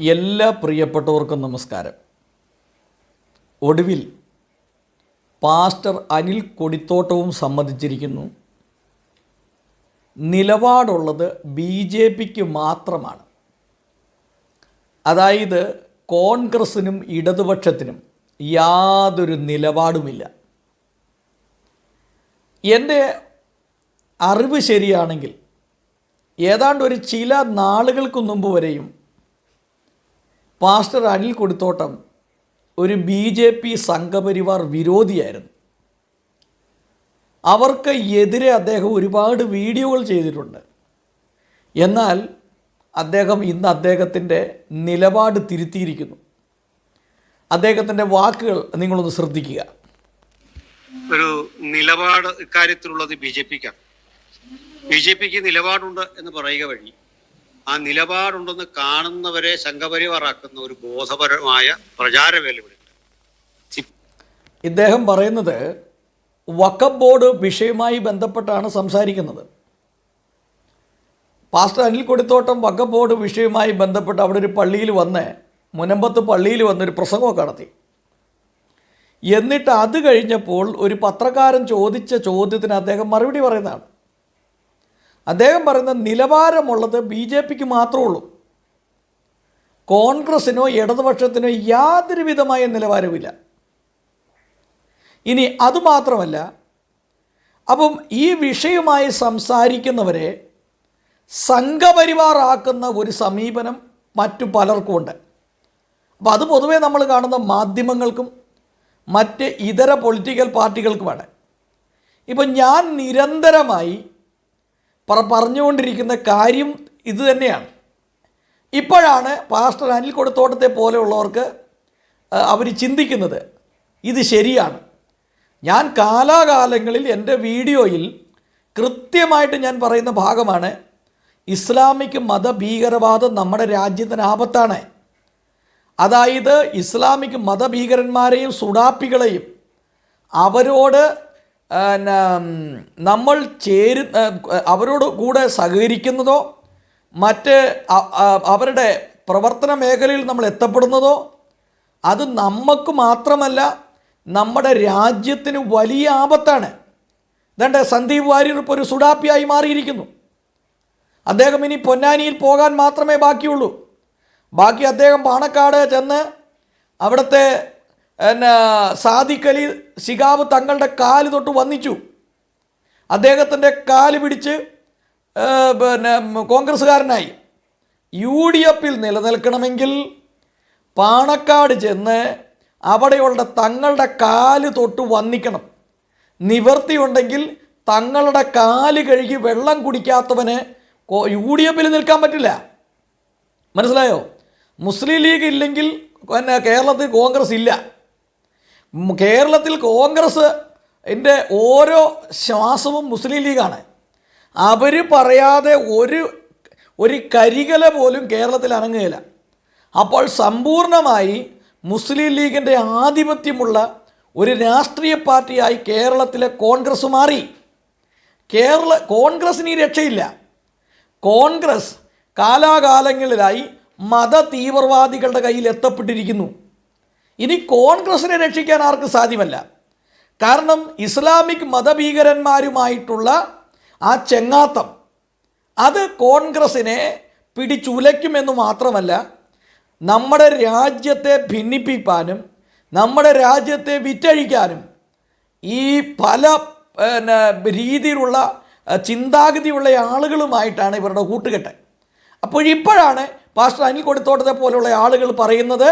എല്ലാ പ്രിയപ്പെട്ടവർക്കും നമസ്കാരം. ഒടുവിൽ പാസ്റ്റർ അനിൽ കൊടിത്തോട്ടവും സമ്മതിച്ചിരിക്കുന്നു നിലപാടുള്ളത് ബി ജെ പിക്ക് മാത്രമാണ്. അതായത് കോൺഗ്രസിനും ഇടതുപക്ഷത്തിനും യാതൊരു നിലപാടുമില്ല. എന്റെ അറിവ് ശരിയാണെങ്കിൽ ഏതാണ്ട് ഒരു ചില നാളുകൾക്ക് മുമ്പ് വരെയും പാസ്റ്റർ അനിൽ കൊടുത്തോട്ടം ഒരു ബി ജെ പി സംഘപരിവാർ വിരോധിയായിരുന്നു. അവർക്ക് എതിരെ അദ്ദേഹം ഒരുപാട് വീഡിയോകൾ ചെയ്തിട്ടുണ്ട്. എന്നാൽ അദ്ദേഹം ഇന്ന് അദ്ദേഹത്തിന്റെ നിലപാട് തിരുത്തിയിരിക്കുന്നു. അദ്ദേഹത്തിന്റെ വാക്കുകൾ നിങ്ങളൊന്ന് ശ്രദ്ധിക്കുക. ഒരു നിലപാട് ഇക്കാര്യത്തിലുള്ളത് ബി ജെ പിക്കാണ്. ബി ജെ പിക്ക് നിലപാടുണ്ട് എന്ന് പറയുക വഴി ആ നിലപാടുണ്ടെന്ന് കാണുന്നവരെ സംഘപരിവാറാക്കുന്ന ഒരു ബോധപരമായ പ്രചാരവേല ഇദ്ദേഹം പറയുന്നത് വക്കബ് ബോർഡ് വിഷയവുമായി ബന്ധപ്പെട്ടാണ് സംസാരിക്കുന്നത്. പാസ്റ്റർ അനിൽ കൊടിത്തോട്ടം വക്കബ് ബോർഡ് വിഷയവുമായി ബന്ധപ്പെട്ട് അവിടെ ഒരു പള്ളിയിൽ വന്ന് മുനമ്പത്ത് പള്ളിയിൽ വന്നൊരു പ്രസംഗമൊക്കെ നടത്തി. എന്നിട്ട് അത് കഴിഞ്ഞപ്പോൾ ഒരു പത്രക്കാരൻ ചോദിച്ച ചോദ്യത്തിന് അദ്ദേഹം മറുപടി പറയുന്നതാണ്. അദ്ദേഹം പറയുന്ന നിലവാരമുള്ളത് ബി ജെ പിക്ക് മാത്രമേ ഉള്ളൂ. കോൺഗ്രസ്സിനോ ഇടതുപക്ഷത്തിനോ യാതൊരു വിധമായ നിലവാരമില്ല ഇനി അതുമാത്രമല്ല അപ്പം ഈ വിഷയമായി സംസാരിക്കുന്നവരെ സംഘപരിവാറാക്കുന്ന ഒരു സമീപനം മറ്റു പലർക്കുമുണ്ട്. അപ്പോൾ അത് പൊതുവേ നമ്മൾ കാണുന്ന മാധ്യമങ്ങൾക്കും മറ്റ് ഇതര പൊളിറ്റിക്കൽ പാർട്ടികൾക്കുമാണ്. ഇപ്പം ഞാൻ നിരന്തരമായി പറഞ്ഞുകൊണ്ടിരിക്കുന്ന കാര്യം ഇത് തന്നെയാണ്. ഇപ്പോഴാണ് പാസ്റ്റർ അനിൽ കൊടുത്തോട്ടത്തെ പോലെയുള്ളവർക്ക് അവർ ചിന്തിക്കുന്നത് ഇത് ശരിയാണ്. ഞാൻ കാലാകാലങ്ങളിൽ എന്റെ വീഡിയോയിൽ കൃത്യമായിട്ട് ഞാൻ പറയുന്ന ഭാഗമാണ് ഇസ്ലാമിക് മതഭീകരവാദം നമ്മുടെ രാജ്യത്തിന് ആപത്താണ്. അതായത് ഇസ്ലാമിക് മതഭീകരന്മാരെയും സുഡാപ്പികളെയും അവരോട് നമ്മൾ ചേരു അവരോട് കൂടെ സഹകരിക്കുന്നതോ മറ്റ് അവരുടെ പ്രവർത്തന മേഖലയിൽ നമ്മൾ എത്തപ്പെടുന്നതോ അത് നമുക്ക് മാത്രമല്ല നമ്മുടെ രാജ്യത്തിന് വലിയ ആപത്താണ്. ഇതേണ്ട സന്ദീപ് വാര്യർ ഇപ്പോൾ ഒരു സുഡാപ്പിയായി മാറിയിരിക്കുന്നു. അദ്ദേഹം ഇനി പൊന്നാനിയിൽ പോകാൻ മാത്രമേ ബാക്കിയുള്ളൂ. ബാക്കി അദ്ദേഹം പാണക്കാട് ചെന്ന് അവിടുത്തെ എന്നാ സാദിഖലി അലി തങ്ങളുടെ കാൽ തൊട്ട് വന്നിച്ചു. അദ്ദേഹത്തിന്റെ കാൽ പിടിച്ച് പിന്നെ കോൺഗ്രസ്സുകാരനായി. യു ഡി എഫിൽ നിലനിൽക്കണമെങ്കിൽ പാണക്കാട് ചെന്ന് അവിടെയുള്ള തങ്ങളുടെ കാൽ തൊട്ട് വന്നിക്കണം. നിവർത്തിയുണ്ടെങ്കിൽ തങ്ങളുടെ കാൽ കഴുകി വെള്ളം കുടിക്കാത്തവന് യു ഡി എഫിൽ നിൽക്കാൻ പറ്റില്ല. മനസ്സിലായോ? മുസ്ലിം ലീഗ് ഇല്ലെങ്കിൽ പിന്നെ കേരളത്തിൽ കോൺഗ്രസ് ഇല്ല. കേരളത്തിൽ കോൺഗ്രസ് എന്റെ ഓരോ ശ്വാസവും മുസ്ലിം ലീഗാണ്. അവർ പറയാതെ ഒരു ഒരു കരികല പോലും കേരളത്തിൽ അനങ്ങുകയില്ല. അപ്പോൾ സമ്പൂർണമായി മുസ്ലിം ലീഗിന്റെ ആധിപത്യമുള്ള ഒരു രാഷ്ട്രീയ പാർട്ടിയായി കേരളത്തിലെ കോൺഗ്രസ് മാറി. കേരള കോൺഗ്രസ്സിന് ഈ രക്ഷയില്ല. കോൺഗ്രസ് കാലാകാലങ്ങളിലായി മത തീവ്രവാദികളുടെ കയ്യിൽ എത്തപ്പെട്ടിരിക്കുന്നു. ഇനി കോൺഗ്രസിനെ രക്ഷിക്കാൻ ആർക്കും സാധ്യമല്ല. കാരണം ഇസ്ലാമിക് മതഭീകരന്മാരുമായിട്ടുള്ള ആ ചെങ്ങാത്തം അത് കോൺഗ്രസിനെ പിടിച്ചുലയ്ക്കുമെന്ന് മാത്രമല്ല നമ്മുടെ രാജ്യത്തെ ഭിന്നിപ്പിക്കാനും നമ്മുടെ രാജ്യത്തെ വിറ്റഴിക്കാനും ഈ പല രീതിയിലുള്ള ചിന്താഗതിയുള്ള ആളുകളുമായിട്ടാണ് ഇവരുടെ കൂട്ടുകെട്ട്. അപ്പോൾ ഇപ്പോഴാണ് പാസ്റ്റർ അനിൽ കൊടുത്തോട്ടത്തെ പോലുള്ള ആളുകൾ പറയുന്നത്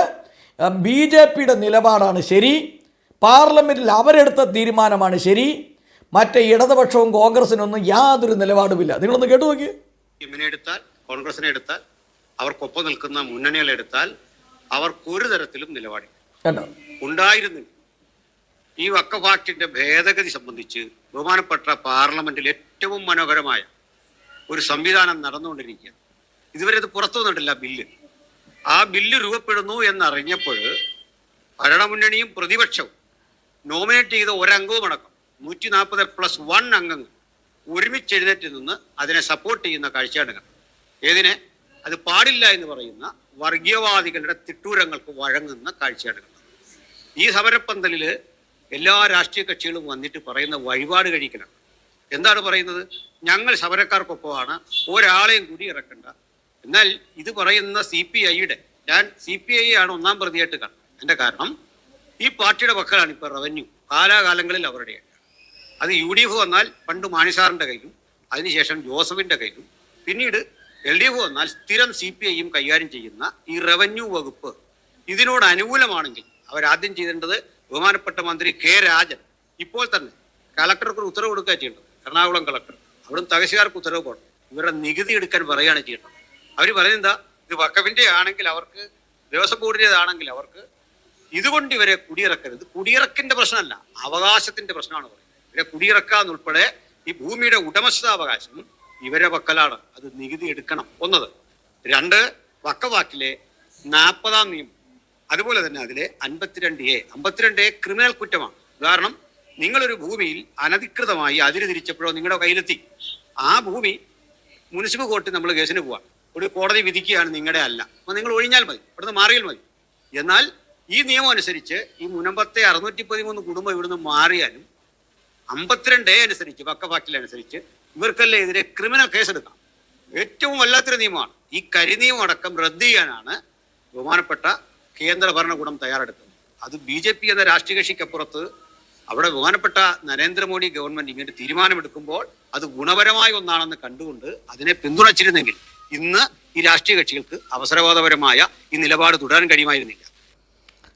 ബി ജെ പിയുടെ നിലപാടാണ് ശരി. പാർലമെന്റിൽ അവരെടുത്ത തീരുമാനമാണ് ശരി. മറ്റേ ഇടതുപക്ഷവും കോൺഗ്രസിനൊന്നും യാതൊരു നിലപാടുമില്ല. നിങ്ങളൊന്ന് കേട്ടു നോക്കി എടുത്താൽ കോൺഗ്രസിനെ എടുത്താൽ അവർക്കൊപ്പം നിൽക്കുന്ന മുന്നണികളെ എടുത്താൽ അവർക്കൊരു തരത്തിലും നിലപാടില്ല. ഉണ്ടായിരുന്നു ഉണ്ടായിരുന്നില്ല. ഈ വക്കഫ് ആക്ടിന്റെ ഭേദഗതി സംബന്ധിച്ച് ബഹുമാനപ്പെട്ട പാർലമെന്റിൽ ഏറ്റവും മനോഹരമായ ഒരു സംവിധാനം നടന്നുകൊണ്ടിരിക്കുകയാണ്. ഇതുവരെ അത് പുറത്തു വന്നിട്ടില്ല ബില്ല്. ആ ബില്ല് രൂപപ്പെടുന്നു എന്നറിഞ്ഞപ്പോൾ ഭരണമുന്നണിയും പ്രതിപക്ഷവും നോമിനേറ്റ് ചെയ്ത ഒരംഗവും അടക്കം നൂറ്റി നാൽപ്പത് പ്ലസ് വൺ അംഗങ്ങൾ ഒരുമിച്ച് എഴുന്നേറ്റ് നിന്ന് അതിനെ സപ്പോർട്ട് ചെയ്യുന്ന കാഴ്ചയാണ് ഏതിനെ? അത് പാടില്ല എന്ന് പറയുന്ന വർഗീയവാദികളുടെ തിട്ടൂരങ്ങൾക്ക് വഴങ്ങുന്ന കാഴ്ചയാണ് ഈ സമരപ്പന്തലിൽ എല്ലാ രാഷ്ട്രീയ കക്ഷികളും വന്നിട്ട് പറയുന്ന വഴിപാട് കഴിക്കണം. എന്താണ് പറയുന്നത്? ഞങ്ങൾ സമരക്കാർക്കൊപ്പമാണ് ഒരാളെയും കൂടി ഇറക്കണ്ട എന്നാൽ ഇത് പറയുന്ന സി പി ഐയുടെ ഞാൻ സി പി ഐ ആണ് ഒന്നാം പ്രതിയായിട്ട് കാണുന്നത്. എന്റെ കാരണം ഈ പാർട്ടിയുടെ മക്കളാണ് ഇപ്പോൾ റവന്യൂ കാലാകാലങ്ങളിൽ അവരുടെ അത് യു ഡി എഫ് വന്നാൽ പണ്ട് മാണിസാറിന്റെ കയ്യിലും അതിനുശേഷം ജോസഫിന്റെ കയ്യിലും പിന്നീട് എൽ ഡി എഫ് വന്നാൽ സ്ഥിരം സി പി ഐയും കൈകാര്യം ചെയ്യുന്ന ഈ റവന്യൂ വകുപ്പ്. ഇതിനോട് അനുകൂലമാണെങ്കിൽ അവരാദ്യം ചെയ്തേണ്ടത് ബഹുമാനപ്പെട്ട മന്ത്രി കെ രാജൻ. ഇപ്പോൾ തന്നെ കളക്ടർക്ക് ഒരു ഉത്തരവ് കൊടുക്കുക ചെയ്യേണ്ടത് എറണാകുളം കളക്ടർ അവിടുന്ന് തഹസിൽദാർക്ക് ഉത്തരവ് പോകണം. ഇവരുടെ നികുതി എടുക്കാൻ പറയുകയാണ് ചെയ്യേണ്ടത്. അവർ പറയുന്നത് ഇത് വക്കഫിന്റെ ആണെങ്കിൽ അവർക്ക് ദേവസ്വം ബോർഡിന്റെതാണെങ്കിൽ അവർക്ക് ഇതുകൊണ്ട് ഇവരെ കുടിയിറക്കരുത്. കുടിയിറക്കിന്റെ പ്രശ്നമല്ല അവകാശത്തിന്റെ പ്രശ്നമാണ് പറയുന്നത്. ഇവരെ കുടിയിറക്കാന്നുൾപ്പെടെ ഈ ഭൂമിയുടെ ഉടമസ്ഥാവകാശം ഇവരെ പക്കലാണ് അത് നികുതി എടുക്കണം. ഒന്നത്. രണ്ട് വക്കവാക്കിലെ നാൽപ്പതാം നിയമം. അതുപോലെ തന്നെ അതിലെ അൻപത്തിരണ്ട് എ. അമ്പത്തിരണ്ട് എ ക്രിമിനൽ കുറ്റമാണ്. ഉദാഹരണം നിങ്ങളൊരു ഭൂമിയിൽ അനധികൃതമായി അതിര് തിരിച്ചപ്പോഴോ നിങ്ങളുടെ കയ്യിലെത്തി. ആ ഭൂമി മുനിസിപ്പൽ കോർട്ടിൽ നമ്മൾ കേസിന് പോവാം ഒരു കോടതി വിധിക്കുകയാണ് നിങ്ങളുടെ അല്ല. അപ്പോൾ നിങ്ങൾ ഒഴിഞ്ഞാൽ മതി. ഇവിടുന്ന് മാറിയാൽ മതി. എന്നാൽ ഈ നിയമം അനുസരിച്ച് ഈ മുനമ്പത്തെ അറുന്നൂറ്റി പതിമൂന്ന് കുടുംബം ഇവിടുന്ന് മാറിയാലും അമ്പത്തിരണ്ട് എ അനുസരിച്ച് വക്കഫാക്കിലനുസരിച്ച് ഇവർക്കെല്ലാം എതിരെ ക്രിമിനൽ കേസ് എടുക്കാം ഏറ്റവും വല്ലാത്തൊരു നിയമമാണ്. ഈ കരിനിയമം അടക്കം റദ്ദ് ചെയ്യാനാണ് ബഹുമാനപ്പെട്ട കേന്ദ്ര ഭരണകൂടം തയ്യാറെടുക്കുന്നത് അത് ബി ജെ പി എന്ന രാഷ്ട്രീയ കക്ഷിക്കപ്പുറത്ത് അവിടെ ബഹുമാനപ്പെട്ട നരേന്ദ്രമോദി ഗവൺമെന്റ് ഇങ്ങനെ തീരുമാനമെടുക്കുമ്പോൾ അത് ഗുണപരമായ ഒന്നാണെന്ന് കണ്ടുകൊണ്ട് അതിനെ പിന്തുണച്ചിരുന്നെങ്കിൽ ഇന്ന് ഈ രാഷ്ട്രീയ കക്ഷികൾക്ക് അവസരവാദപരമായ ഈ നിലപാട് തുടരാൻ കഴിയുമായിരുന്നില്ല.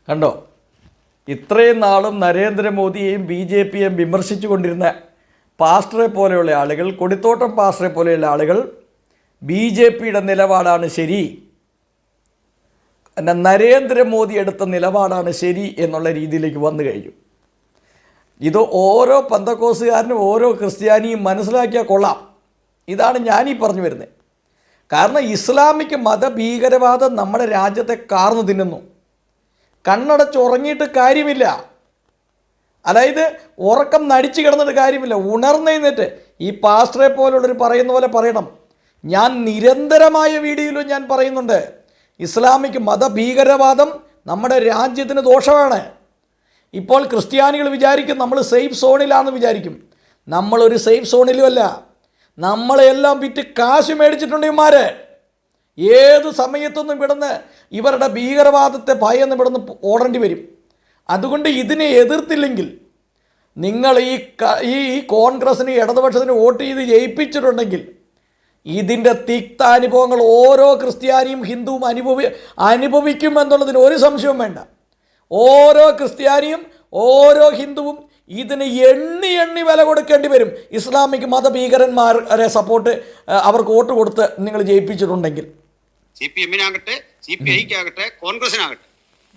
കണ്ടോ? ഇത്രയും നാളും നരേന്ദ്രമോദിയെയും ബി ജെ പിയെയും വിമർശിച്ചു കൊണ്ടിരുന്ന പാസ്റ്ററെ പോലെയുള്ള ആളുകൾ കൊടിത്തോട്ടം പാസ്റ്ററെ പോലെയുള്ള ആളുകൾ ബി ജെ പിയുടെ നിലപാടാണ് ശരി. പിന്നെ നരേന്ദ്രമോദി എടുത്ത നിലപാടാണ് ശരി എന്നുള്ള രീതിയിലേക്ക് വന്നു കഴിഞ്ഞു. ഇത് ഓരോ പന്തക്കോസുകാരനും ഓരോ ക്രിസ്ത്യാനിയും മനസ്സിലാക്കിയാൽ കൊള്ളാം. ഇതാണ് ഞാനീ പറഞ്ഞു വരുന്നത്. കാരണം ഇസ്ലാമിക് മതഭീകരവാദം നമ്മുടെ രാജ്യത്തെ കാർന്നു തിന്നുന്നു. കണ്ണടച്ചുറങ്ങിയിട്ട് കാര്യമില്ല. അതായത് ഉറക്കം നടിച്ചു കിടന്നിട്ട് കാര്യമില്ല. ഉണർന്നെഴുന്നേറ്റ്. ഈ പാസ്റ്ററെ പോലുള്ളൊരു പറയുന്ന പോലെ പറയണം. ഞാൻ നിരന്തരമായ വീഡിയോയിലും ഞാൻ പറയുന്നുണ്ട്. ഇസ്ലാമിക് മതഭീകരവാദം നമ്മുടെ രാജ്യത്തിന് ദോഷമാണ്. ഇപ്പോൾ ക്രിസ്ത്യാനികൾ വിചാരിക്കും നമ്മൾ സേഫ് സോണിലാണെന്ന് വിചാരിക്കും. നമ്മളൊരു സേഫ് സോണിലുമല്ല. നമ്മളെല്ലാം വിറ്റ് കാശ് മേടിച്ചിട്ടുണ്ട് ഇമാര് ഏത് സമയത്തൊന്നും ഇവിടുന്ന് ഇവരുടെ ഭീകരവാദത്തെ ഭയന്ന് ഇവിടുന്ന് ഓടേണ്ടി വരും. അതുകൊണ്ട് ഇതിനെ എതിർത്തില്ലെങ്കിൽ നിങ്ങൾ ഈ ഈ കോൺഗ്രസിന് ഇടതുപക്ഷത്തിന് വോട്ട് ചെയ്ത് ജയിപ്പിച്ചിട്ടുണ്ടെങ്കിൽ ഇതിന്റെ തിക്ത അനുഭവങ്ങൾ ഓരോ ക്രിസ്ത്യാനിയും ഹിന്ദുവും അനുഭവി അനുഭവിക്കും എന്നുള്ളതിന് ഒരു സംശയവും വേണ്ട. ഓരോ ക്രിസ്ത്യാനിയും ഓരോ ഹിന്ദുവും ഇതിന് എണ്ണി എണ്ണി വില കൊടുക്കേണ്ടി വരും. ഇസ്ലാമിക് മതഭീകരന്മാരെ സപ്പോർട്ട് അവർക്ക് വോട്ട് കൊടുത്ത് നിങ്ങൾ ജയിപ്പിച്ചിട്ടുണ്ടെങ്കിൽ. സി പി എമ്മിനാകട്ടെ സി പി ഐക്കാകട്ടെ കോൺഗ്രസിനാകട്ടെ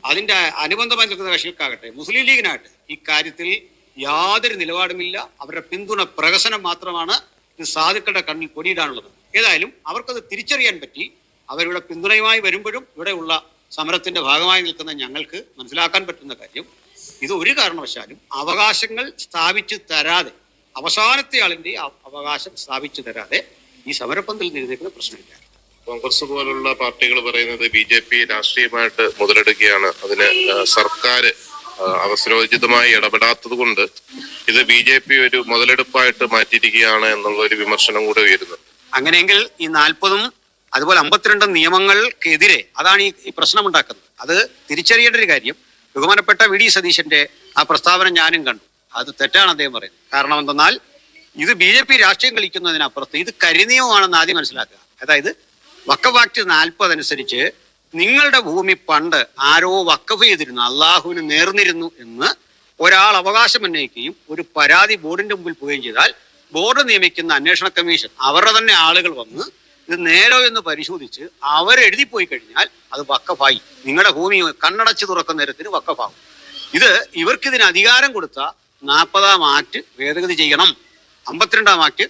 അതിന്റെ അനുബന്ധമായി നിൽക്കുന്ന കക്ഷികൾക്കാകട്ടെ മുസ്ലിം ലീഗിനാകട്ടെ ഇക്കാര്യത്തിൽ കാര്യത്തിൽ യാതൊരു നിലപാടുമില്ല. അവരുടെ പിന്തുണ പ്രകസനം മാത്രമാണ് ഇത് സാധുക്കളുടെ കണ്ണിൽ പൊടിയിടാനുള്ളത് ഏതായാലും അവർക്കത് തിരിച്ചറിയാൻ പറ്റി. അവരുടെ പിന്തുണയുമായി വരുമ്പോഴും ഇവിടെയുള്ള സമരത്തിന്റെ ഭാഗമായി നിൽക്കുന്ന ഞങ്ങൾക്ക് മനസ്സിലാക്കാൻ പറ്റുന്ന കാര്യം ഇത് ഒരു കാരണവശാലും അവകാശങ്ങൾ സ്ഥാപിച്ചു തരാതെ അവസാനത്തെ ആളിന്റെ അവകാശം സ്ഥാപിച്ചു തരാതെ ഈ സമരപ്പന്തൽ നിരുന്നേക്കുന്ന പ്രശ്നമില്ല. കോൺഗ്രസ് പോലുള്ള പാർട്ടികൾ പറയുന്നത് ബി ജെ പി രാഷ്ട്രീയമായിട്ട് മുതലെടുക്കുകയാണ്. അതിന് സർക്കാർ അവസരോചിതമായി ഇടപെടാത്തത് കൊണ്ട് ഇത് ബി ജെ പി ഒരു മുതലെടുപ്പായിട്ട് മാറ്റിയിരിക്കുകയാണ് എന്നുള്ള ഒരു വിമർശനം കൂടെ ഉയരുന്നു. അങ്ങനെയെങ്കിൽ ഈ നാൽപ്പതും അതുപോലെ അമ്പത്തിരണ്ടും നിയമങ്ങൾക്കെതിരെ അതാണ് ഈ ഈ പ്രശ്നമുണ്ടാക്കുന്നത്. അത് തിരിച്ചറിയേണ്ട ഒരു കാര്യം ബഹുമാനപ്പെട്ട വി ഡി സതീശന്റെ ആ പ്രസ്താവന ഞാനും കണ്ടു. അത് തെറ്റാണ് അദ്ദേഹം പറയുന്നത്. കാരണം എന്തെന്നാൽ ഇത് ബി ജെ പി രാഷ്ട്രീയം കളിക്കുന്നതിനപ്പുറത്ത് ഇത് കരിനിയമമാണെന്ന് ആദ്യം മനസ്സിലാക്കുക. അതായത് വക്കഫ് ആക്ട് നാൽപ്പത് അനുസരിച്ച് നിങ്ങളുടെ ഭൂമി പണ്ട് ആരോ വക്കഫ് ചെയ്തിരുന്നു അള്ളാഹുവിന് നേർന്നിരുന്നു എന്ന് ഒരാൾ അവകാശം ഉന്നയിക്കുകയും ഒരു പരാതി ബോർഡിന്റെ മുമ്പിൽ പോവുകയും ചെയ്താൽ ബോർഡ് നിയമിക്കുന്ന അന്വേഷണ കമ്മീഷൻ അവരുടെ തന്നെ ആളുകൾ വന്ന് ഇത് നേരോ എന്ന് പരിശോധിച്ച് അവരെഴുതി പോയി കഴിഞ്ഞാൽ അത് വക്കഫായി. നിങ്ങളുടെ ഭൂമി കണ്ണടച്ച് തുറക്കുന്ന നേരത്തിന് വക്കഫാകും. ഇത് ഇവർക്കിതിന് അധികാരം കൊടുത്ത നാൽപ്പതാം ആക്ട് ഭേദഗതി ചെയ്യണം. അമ്പത്തിരണ്ടാം ആക്ട്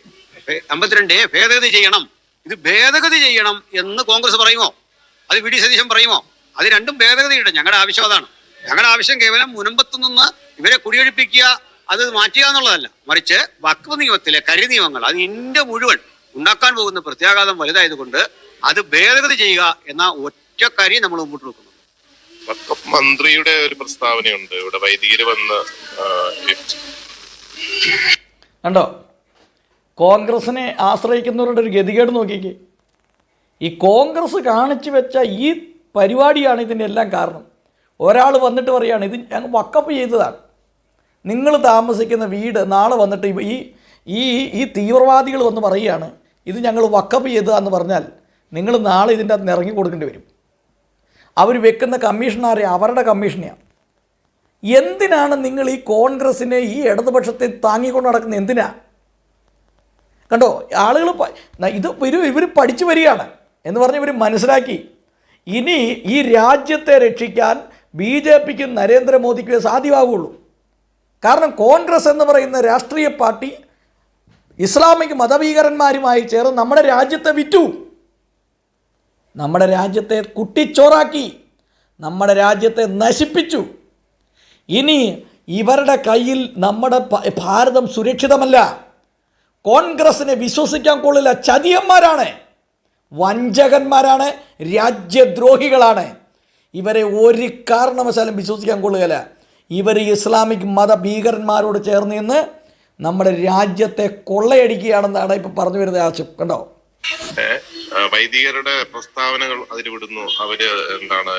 അമ്പത്തിരണ്ട് ഭേദഗതി ചെയ്യണം. ഇത് ഭേദഗതി ചെയ്യണം എന്ന് കോൺഗ്രസ് പറയുമോ? അത് വി ഡി സതീശൻ പറയുമോ? അത് രണ്ടും ഭേദഗതിയുണ്ട്. ഞങ്ങളുടെ ആവശ്യം അതാണ്. ഞങ്ങളുടെ ആവശ്യം കേവലം മുനമ്പത്തു നിന്ന് ഇവരെ കുടിയൊഴിപ്പിക്കുക അത് മാറ്റുക എന്നുള്ളതല്ല. മറിച്ച് വക്ഫ് നിയമത്തിലെ കരി നിയമങ്ങൾ അത് ഇന്ത്യ മുഴുവൻ ഉണ്ടാക്കാൻ പോകുന്ന പ്രത്യാഘാതം വലുതായതുകൊണ്ട് അത് ഭേദഗതി ചെയ്യുക എന്ന ഒറ്റ കാര്യം നമ്മൾ മുമ്പോട്ട് വെക്കുന്നു. മന്ത്രിയുടെ ഒരു പ്രസ്താവനയുണ്ട്. ഇവിടെ വൈദികര് വന്ന് കണ്ടോ? കോൺഗ്രസിനെ ആശ്രയിക്കുന്നവരുടെ ഒരു ഗതികേട് നോക്കിക്കേ. ഈ കോൺഗ്രസ് കാണിച്ചു വെച്ച ഈ പരിപാടിയാണ് ഇതിന്റെ എല്ലാം കാരണം. ഒരാൾ വന്നിട്ട് പറയുകയാണ് ഇത് ഞങ്ങൾ വക്കപ്പ് ചെയ്തതാണ്. നിങ്ങൾ താമസിക്കുന്ന വീട് നാളെ വന്നിട്ട് ഈ ഈ ഈ തീവ്രവാദികൾ വന്ന് പറയുകയാണ് ഇത് ഞങ്ങൾ വക്കപ്പ് ചെയ്തതാന്ന് പറഞ്ഞാൽ നിങ്ങൾ നാളെ ഇതിന്റെ അകത്ത് ഇറങ്ങി കൊടുക്കേണ്ടി വരും. അവർ വെക്കുന്ന കമ്മീഷണറെ അവരുടെ കമ്മീഷനെയാണ് എന്തിനാണ് നിങ്ങൾ ഈ കോൺഗ്രസ്സിനെ ഈ ഇടതുപക്ഷത്തെ താങ്ങിക്കൊണ്ട് നടക്കുന്നത്? എന്തിനാ? കണ്ടോ ആളുകൾ ഇത് ഇവർ ഇവർ പഠിച്ചു വരികയാണ് എന്ന് പറഞ്ഞ് ഇവർ മനസ്സിലാക്കി. ഇനി ഈ രാജ്യത്തെ രക്ഷിക്കാൻ ബി ജെ പിക്കും നരേന്ദ്രമോദിക്കും സാധ്യമാവുകയുള്ളൂ കാരണം കോൺഗ്രസ് എന്ന് പറയുന്ന രാഷ്ട്രീയ പാർട്ടി ഇസ്ലാമിക് മതഭീകരന്മാരുമായി ചേർന്ന് നമ്മുടെ രാജ്യത്തെ വിറ്റു. നമ്മുടെ രാജ്യത്തെ കുട്ടിച്ചോറാക്കി. നമ്മുടെ രാജ്യത്തെ നശിപ്പിച്ചു. ഇനി ഇവരുടെ കയ്യിൽ നമ്മുടെ ഭാരതം സുരക്ഷിതമല്ല. കോൺഗ്രസിനെ വിശ്വസിക്കാൻ കൊള്ളില്ല. ചതിയന്മാരാണ്. വഞ്ചകന്മാരാണ്. രാജ്യദ്രോഹികളാണ്. ഇവരെ ഒരു കാരണവശാലും വിശ്വസിക്കാൻ കൊള്ളുകയില്ല. ഇവർ ഇസ്ലാമിക് മത ഭീകരന്മാരോട് ചേർന്ന് നിന്ന് നമ്മുടെ രാജ്യത്തെ കൊള്ളയടിക്കുകയാണെന്നാണ് ഇപ്പൊ പറഞ്ഞു വരുന്നത് ആശം കണ്ടോ? വൈദികരുടെ പ്രസ്താവനകൾ അതിൽ വിടുന്നു. അവർ എന്താണ്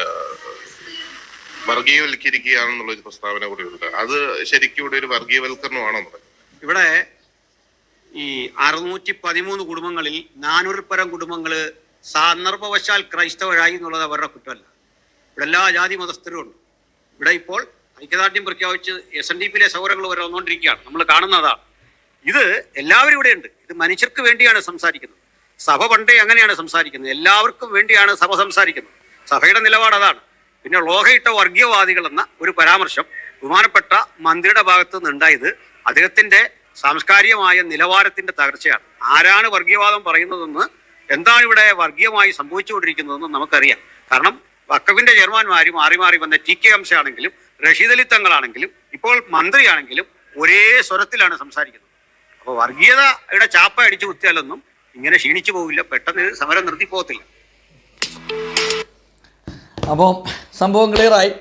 വർഗീയവൽക്കരിക്കുകയാണെന്നുള്ള ഒരു പ്രസ്താവന കൂടി ഉണ്ട്. അത് ശരിക്കും ഇവിടെ ഒരു വർഗീയവൽക്കരണമാണോ എന്ന് പറയുന്നത്? ഇവിടെ ഈ അറുന്നൂറ്റി പതിമൂന്ന് കുടുംബങ്ങളിൽ നാനൂറ് പരം കുടുംബങ്ങൾ സന്ദർഭവശാൽ ക്രൈസ്തവരായി എന്നുള്ളത് അവരുടെ കുറ്റമല്ല. ഇവിടെ എല്ലാ ജാതി മതസ്ഥരും ഉണ്ട്. ഇവിടെ ഇപ്പോൾ ഐക്യദാർഢ്യം പ്രഖ്യാപിച്ച് എസ് എൻ ഡി പിയിലെ സൗകര്യങ്ങൾ വരെ വന്നുകൊണ്ടിരിക്കുകയാണ്. നമ്മൾ കാണുന്നതാണ് ഇത് എല്ലാവരും ഇവിടെ ഉണ്ട് ഇത് മനുഷ്യർക്ക് വേണ്ടിയാണ് സംസാരിക്കുന്നത്. സഭ പണ്ടേ അങ്ങനെയാണ് സംസാരിക്കുന്നത്. എല്ലാവർക്കും വേണ്ടിയാണ് സഭ സംസാരിക്കുന്നത്. സഭയുടെ നിലപാട് അതാണ്. പിന്നെ ലോഹയിട്ട വർഗീയവാദികൾ എന്ന ഒരു പരാമർശം ബഹുമാനപ്പെട്ട മന്ത്രിയുടെ ഭാഗത്ത് നിന്നുണ്ടായത് അദ്ദേഹത്തിന്റെ സാംസ്കാരികമായ നിലവാരത്തിന്റെ തകർച്ചയാണ്. ആരാണ് വർഗീയവാദം പറയുന്നതെന്ന് എന്താണ് ഇവിടെ വർഗീയമായി സംഭവിച്ചുകൊണ്ടിരിക്കുന്നതെന്ന് നമുക്കറിയാം. കാരണം വക്കഫിന്റെ ചെയർമാൻമാരും മാറി മാറി വന്ന ടി കെ അംശ ആണെങ്കിലും റഷീദ് അലി തങ്ങളാണെങ്കിലും ഇപ്പോൾ മന്ത്രിയാണെങ്കിലും ഒരേ സ്വരത്തിലാണ് സംസാരിക്കുന്നത്. അപ്പോൾ വർഗീയതയുടെ ചാപ്പ അടിച്ചു കുത്തിയാലൊന്നും ഇങ്ങനെ ക്ഷീണിച്ചു പോവില്ല പെട്ടെന്ന് സമരം നിർത്തി പോകത്തില്ല. അപ്പം സംഭവം ക്ലിയറായി.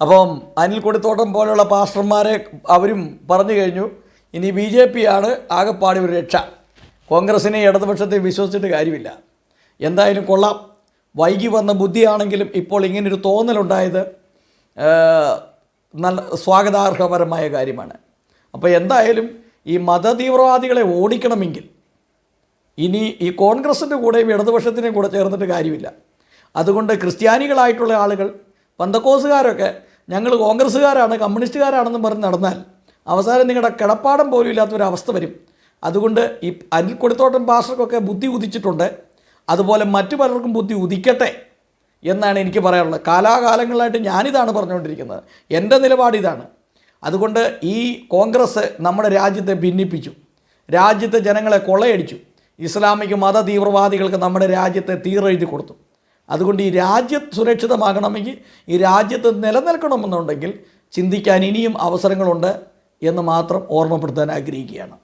അപ്പം അനിൽ കൊടിത്തോട്ടം പോലെയുള്ള പാസ്റ്റർമാരെ അവരും പറഞ്ഞു കഴിഞ്ഞു. ഇനി ബി ജെ പി ആണ് ആകെപ്പാടി ഒരു രക്ഷ. കോൺഗ്രസിനെ ഇടതുപക്ഷത്തെ വിശ്വസിച്ചിട്ട് കാര്യമില്ല. എന്തായാലും കൊള്ളാം. വൈകി വന്ന ബുദ്ധിയാണെങ്കിലും ഇപ്പോൾ ഇങ്ങനൊരു തോന്നലുണ്ടായത് നല്ല സ്വാഗതാർഹപരമായ കാര്യമാണ്. അപ്പോൾ എന്തായാലും ഈ മതതീവ്രവാദികളെ ഓടിക്കണമെങ്കിൽ ഇനി ഈ കോൺഗ്രസിന്റെ കൂടെയും ഇടതുപക്ഷത്തിന്റെയും കൂടെ ചേർന്നിട്ട് കാര്യമില്ല. അതുകൊണ്ട് ക്രിസ്ത്യാനികളായിട്ടുള്ള ആളുകൾ പന്തക്കോസുകാരൊക്കെ ഞങ്ങൾ കോൺഗ്രസ്സുകാരാണ് കമ്മ്യൂണിസ്റ്റുകാരാണെന്ന് പറഞ്ഞ് നടന്നാൽ അവസാനം നിങ്ങളുടെ കിടപ്പാടം പോലും ഇല്ലാത്തൊരവസ്ഥ വരും. അതുകൊണ്ട് ഈ അനിൽ കൊടുത്തോട്ടം പാസ്റ്റർക്കൊക്കെ ബുദ്ധി ഉദിച്ചിട്ടുണ്ട്. അതുപോലെ മറ്റു പലർക്കും ബുദ്ധി ഉദിക്കട്ടെ. എന്നാണ് എനിക്ക് പറയാനുള്ളത്. കാലാകാലങ്ങളായിട്ട് ഞാനിതാണ് പറഞ്ഞുകൊണ്ടിരിക്കുന്നത്. എന്റെ നിലപാട് ഇതാണ്. അതുകൊണ്ട് ഈ കോൺഗ്രസ് നമ്മുടെ രാജ്യത്തെ ഭിന്നിപ്പിച്ചു. രാജ്യത്തെ ജനങ്ങളെ കൊള്ളയടിച്ചു. ഇസ്ലാമിക മത തീവ്രവാദികൾക്ക് നമ്മുടെ രാജ്യത്തെ തീറെഴുതി കൊടുത്തു. അതുകൊണ്ട് ഈ രാജ്യം സുരക്ഷിതമാകണമെങ്കിൽ ഈ രാജ്യത്ത് നിലനിൽക്കണമെന്നുണ്ടെങ്കിൽ ചിന്തിക്കാൻ ഇനിയും അവസരങ്ങളുണ്ട് എന്ന് മാത്രം ഓർമ്മപ്പെടുത്താൻ ആഗ്രഹിക്കുകയാണ്.